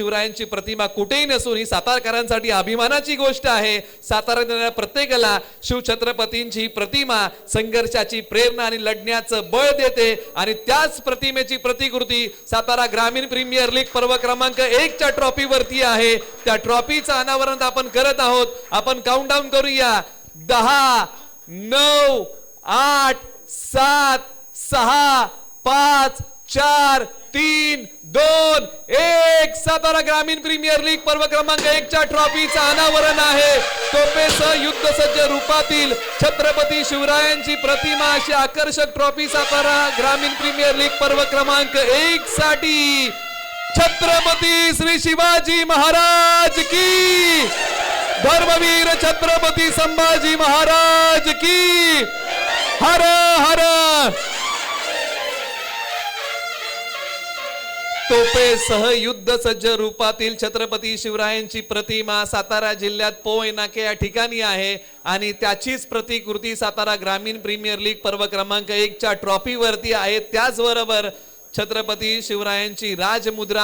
शिवरायांची प्रतिमा कुठेही नसून ही सातारकरांसाठी अभिमानाची गोष्ट आहे. सातारा प्रत्येकाला शिवछत्रपतींची प्रतिमा संघर्षाची प्रेरणा आणि लढण्याचं बळ देते आणि त्याच प्रतिमेची प्रतिकृती सातारा ग्रामीण प्रीमियर लीग पर्व क्रमांक एकच्या ट्रॉफीवरती आहे. त्या ट्रॉफीचं अनावरण आपण करत आहोत. आपण काउंटडाऊन करूया. दहा नऊ आठ सात सहा पाच चार तीन दोन एक. सातारा ग्रामीण प्रीमियर लीग पर्व क्रमांक एकच्या ट्रॉफीचं अनावरण आहे. तोपेसह युद्ध सज्ज रूपातील छत्रपती शिवरायांची प्रतिमा अशी आकर्षक ट्रॉफी सातारा ग्रामीण प्रीमियर लीग पर्व क्रमांक एक साठी. छत्रपती श्री शिवाजी महाराज की. धर्मवीर छत्रपती संभाजी महाराज की. हर हर. तोपेसह युद्ध सज्ज रूपातील छत्रपती शिवरायांची प्रतिमा सातारा जिल्ह्यात पोय नाके या ठिकाणी आहे. आणि त्याचीच प्रतिकृती सातारा ग्रामीण प्रीमियर लीग पर्व क्रमांक एकच्या ट्रॉफीवरती आहे. त्याचबरोबर छत्रपती शिवरायांची राजमुद्रा